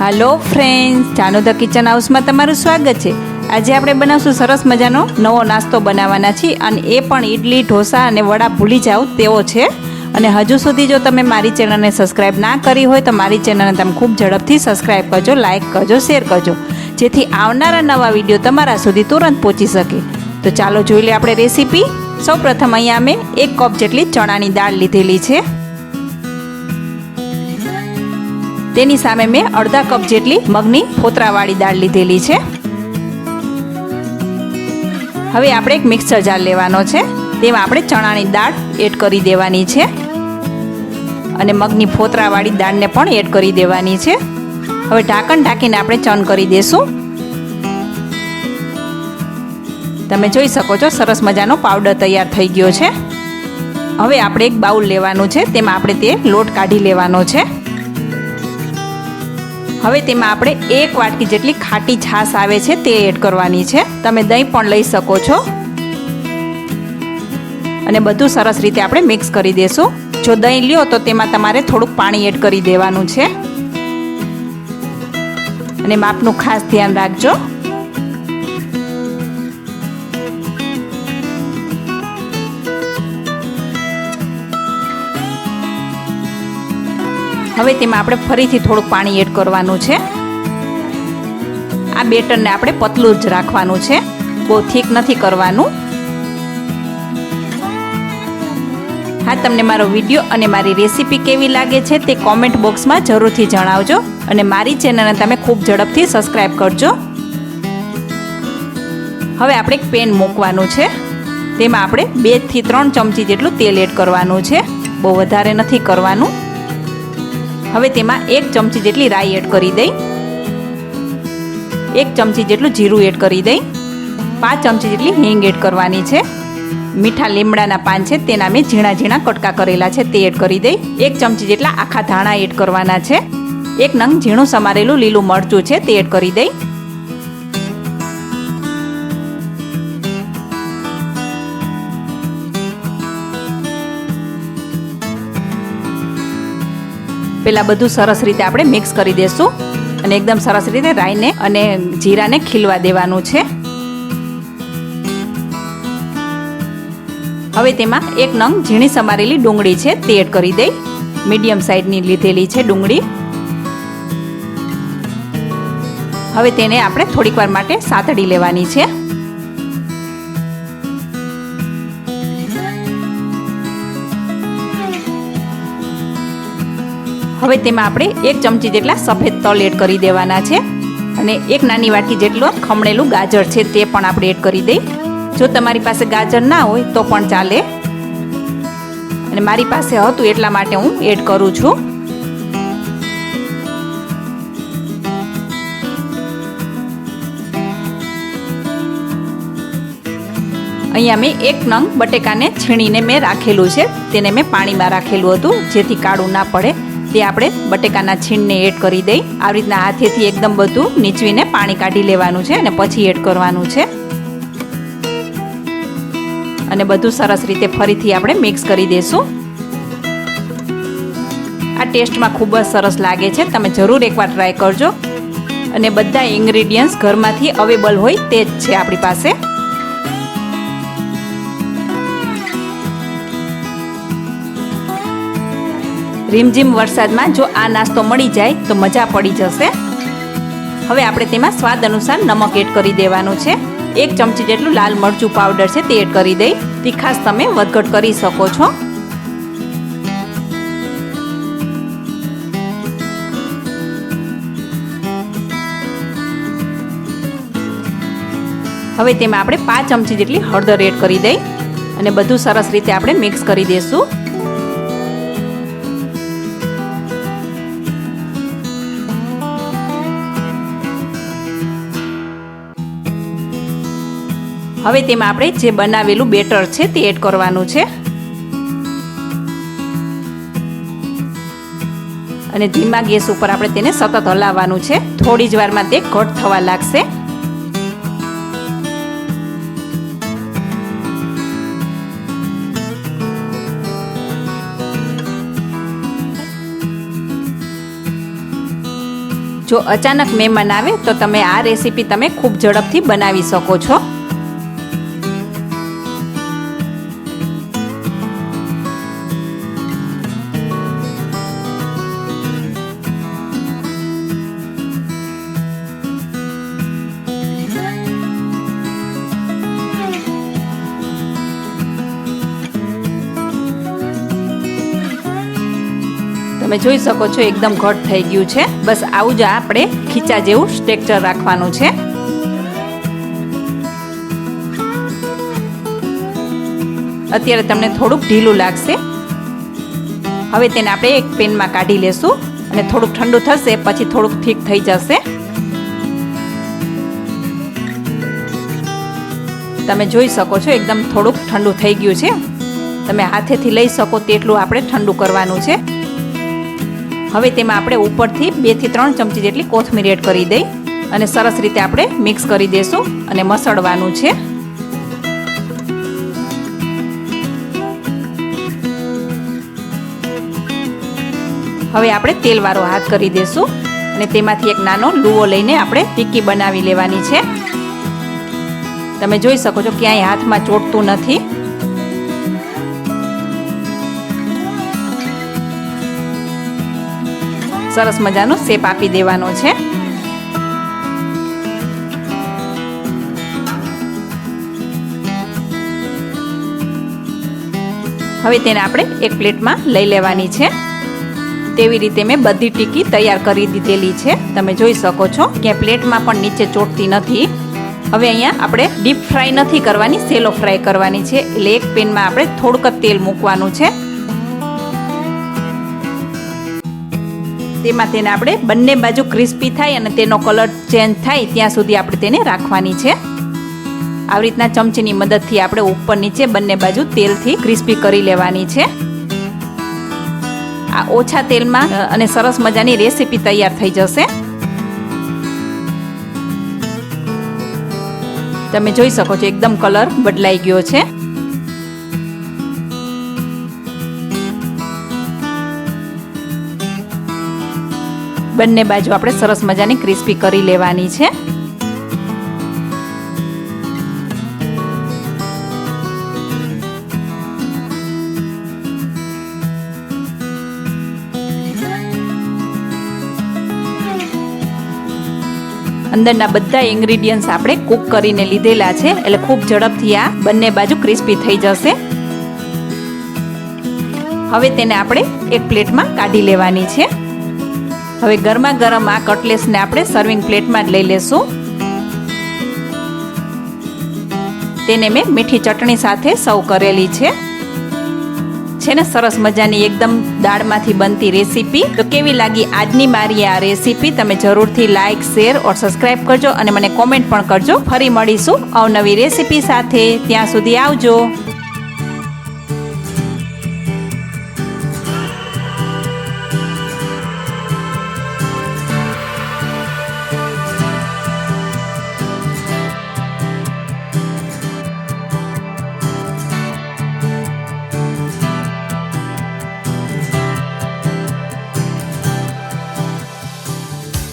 Hello friends Jano the kitchen હાઉસમાં તમારું સ્વાગત છે. આજે આપણે બનાવશું સરસ મજાનો નવો નાસ્તો બનાવવાના છીએ અને એ પણ ઇડલી ઢોસા અને વડા ભૂલી જાઓ, તેવો છે. અને હજુ સુધી જો તમે મારી ચેનલને સબસ્ક્રાઈબ ના કરી હોય તો મારી ચેનલને તમે ખૂબ ઝડપથી સબસ્ક્રાઈબ કરજો, લાઇક કરજો, શેર કરજો. જેથી આવનારા નવા વીડિયો તમારા સુધી તુરંત પહોંચી શકે. તો ચાલો જોઈ લઈએ આપણે રેસીપી. સૌપ્રથમ અહીંયા મેં એક કપ જેટલી ચણાની દાળ લીધેલી છે. તેની સામે મેં અડધા કપ જેટલી મગની ફોતરાવાળી દાળ લીધેલી છે. હવે આપણે એક મિક્સર જાર લેવાનો છે. તેમાં આપણે ચણાની દાળ એડ કરી દેવાની છે. અને મગની ફોતરાવાળી દાળને પણ એડ કરી દેવાની છે. હવે ઢાંકણ ઢાંકીને આપણે ચન કરી દેશું. તમે જોઈ શકો છો, સરસ મજાનો પાવડર તૈયાર થઈ ગયો છે. હવે આપણે એક બાઉલ લેવાનું છે. તેમાં આપણે તે લોટ કાઢી લેવાનો છે. હવે તેમાં આપણે એક વાટકી જેટલી ખાટી છાશ આવે છે તે એડ કરવાની છે. તમે દહીં પણ લઈ શકો છો. અને બધું સરસ રીતે આપણે મિક્સ કરી દેશું. જો દહીં લ્યો તો તેમાં તમારે થોડુંક પાણી એડ કરી દેવાનું છે. અને માપનું ખાસ ધ્યાન રાખજો. હવે તેમાં આપણે ફરીથી થોડુંક પાણી એડ કરવાનું છે. આ બેટરને આપણે પતલું જ રાખવાનું છે. બહુ થીક નથી કરવાનું. હા, તમને મારો વીડિયો અને મારી રેસીપી કેવી લાગે છે તે કોમેન્ટ બોક્સમાં જરૂરથી જણાવજો અને મારી ચેનલને તમે ખૂબ ઝડપથી સબસ્ક્રાઈબ કરજો. હવે આપણે એક પેન મૂકવાનું છે. તેમાં આપણે બેથી ત્રણ ચમચી જેટલું તેલ એડ કરવાનું છે. બહુ વધારે નથી કરવાનું. હવે તેમાં એક ચમચી જેટલી રાઈ એડ કરી દઈ. એક ચમચી જેટલું જીરું એડ કરી દઈ. પાંચ ચમચી જેટલી હિંગ એડ કરવાની છે. મીઠા લીમડાના પાન છે તેના મેં ઝીણા ઝીણા કટકા કરેલા છે તે એડ કરી દઈ. એક ચમચી જેટલા આખા ધાણા એડ કરવાના છે. એક નંગ ઝીણું સમારેલું લીલું મરચું છે તે એડ કરી દઈ. પેલા બધું સરસ રીતે આપણે મિક્સ કરી દેશું. અને એકદમ સરસ રીતે રાઈને અને જીરાને ખીલવા દેવાનું છે. હવે તેમાં એક નંગ ઝીણી સમારેલી ડુંગળી છે, તે એડ કરી દઈ. મીડિયમ સાઈઝની લીધેલી છે ડુંગળી. હવે તેને આપણે થોડીક વાર માટે સાતડી લેવાની છે. હવે તેમાં આપણે એક ચમચી જેટલા સફેદ તલ એડ કરી દેવાના છે અને એક નાની વાટકી જેટલું ખમણેલું ગાજર છે તે પણ આપણે એડ કરી દઈ. જો તમારી પાસે ગાજર ના હોય તો પણ ચાલે. અને મારી પાસે હતું એટલા માટે હું એડ કરું છું. અહીંયા મેં એક નંગ બટેકાને છીણીને મેં રાખેલું છે. તેને મેં પાણીમાં રાખેલું હતું જેથી કાળું ના પડે. તે આપણે બટેકાના છીણને એડ કરી દઈ. આવી રીતના હાથેથી એકદમ બધું નીચવીને પાણી કાઢી લેવાનું છે અને પછી એડ કરવાનું છે. અને બધું સરસ રીતે ફરીથી આપણે મિક્સ કરી દઈશું આ ટેસ્ટમાં ખૂબ જ સરસ લાગે છે. તમે જરૂર એકવાર ટ્રાય કરજો. અને બધા ઇન્ગ્રીડિયન્ટ્સ ઘરમાંથી અવેલેબલ હોય તે જ છે આપણી પાસે. રીમઝીમ વરસાદમાં જો આ નાસ્તો મળી જાય તો મજા પડી જશે. હવે આપણે તેમાં સ્વાદ અનુસાર નમક એડ કરી દેવાનું છે. એક ચમચી જેટલું લાલ મરચું પાવડર છે તે એડ કરી દઈ. તીખાસ તમે વધઘટ કરી શકો છો. હવે તેમાં આપણે પાંચ ચમચી જેટલી હળદર એડ કરી દઈ. અને બધું સરસ રીતે આપણે મિક્સ કરી દઈશું હવે તેમાં આપણે જે બનાવેલું બેટર છે તે એડ કરવાનું છે. અને ધીમા ગેસ ઉપર આપણે તેને સતત હલાવવાનું છે. થોડી જ વારમાં તે ઘટ થવા લાગશે. જો અચાનક મહેમાન આવે તો તમે આ રેસીપી તમે ખૂબ ઝડપથી બનાવી શકો છો. તમે જોઈ શકો છો એકદમ ઘટ થઈ ગયું છે. બસ આવું જ આપણે ખીચા જેવું સ્ટ્રેક્ચર રાખવાનું છે. અત્યારે તમને થોડુંક ઢીલું લાગશે. હવે તેને આપણે એક પેનમાં કાઢી લેશું અને થોડુંક ઠંડુ થશે, પછી થોડુંક ઠીક થઈ જશે. તમે જોઈ શકો છો એકદમ થોડુંક ઠંડુ થઈ ગયું છે. તમે હાથેથી લઈ શકો તેટલું આપણે ઠંડુ કરવાનું છે. હવે તેમાં આપણે ઉપરથી બેથી ત્રણ ચમચી જેટલી કોથમીર એડ કરી દઈ અને સરસ રીતે આપણે મિક્સ કરી દઈશું અને મસળવાનું છે. હવે આપણે તેલવાળો હાથ કરી દઈશું અને તેમાંથી એક નાનો લૂવો લઈને આપણે ટીક્કી બનાવી લેવાની છે. તમે જોઈ શકો છો ક્યાંય હાથમાં ચોટતું નથી. સરસ મજાનો શેપ આપી દેવાનો છે. હવે તેને આપણે એક પ્લેટમાં લઈ લેવાની છે. તેવી રીતે મેં બધી ટીકી તૈયાર કરી દીધેલી છે. તમે જોઈ શકો છો કે પ્લેટમાં પણ નીચે ચોટતી નથી. હવે અહીંયા આપણે ડીપ ફ્રાય નથી કરવાની, સેલો ફ્રાય કરવાની છે. એટલે એક પેનમાં આપણે થોડુંક તેલ મૂકવાનું છે. તેમાં તેને આપણે બંને બાજુ ક્રિસ્પી થાય અને તેનો કલર ચેન્જ થાય ત્યાં સુધી આપણે તેને રાખવાની છે. આવી રીતના ચમચીની મદદથી આપણે ઉપર નીચે બંને બાજુ તેલથી ક્રિસ્પી કરી લેવાની છે. આ ઓછા તેલમાં અને સરસ મજાની રેસીપી તૈયાર થઈ જશે. તમે જોઈ શકો છો, એકદમ કલર બદલાઈ ગયો છે. બંને બાજુ આપણે સરસ મજાની ક્રિસ્પી કરી લેવાની છે. અંદરના બધા ઇન્ગ્રીડિયન્ટ્સ આપણે કુક કરીને લીધેલા છે, એટલે ખૂબ ઝડપથી આ બંને બાજુ ક્રિસ્પી થઈ જશે. હવે તેને આપણે એક પ્લેટમાં કાઢી લેવાની છે. હવે ગરમા ગરમ આ કટલેસને આપણે સર્વિંગ પ્લેટમાં જ લઈ લેશું. તેને મેં મીઠી ચટણી સાથે સર્વ કરેલી છે. છે ને સરસ મજાની એકદમ દાળમાંથી બનતી રેસીપી. તો કેવી લાગી આજની મારી આ રેસીપી? તમે જરૂરથી લાઇક શેર ઓર સબસ્ક્રાઇબ કરજો અને મને કોમેન્ટ પણ કરજો. ફરી મળીશું અવનવી રેસીપી સાથે. ત્યાં સુધી આવજો.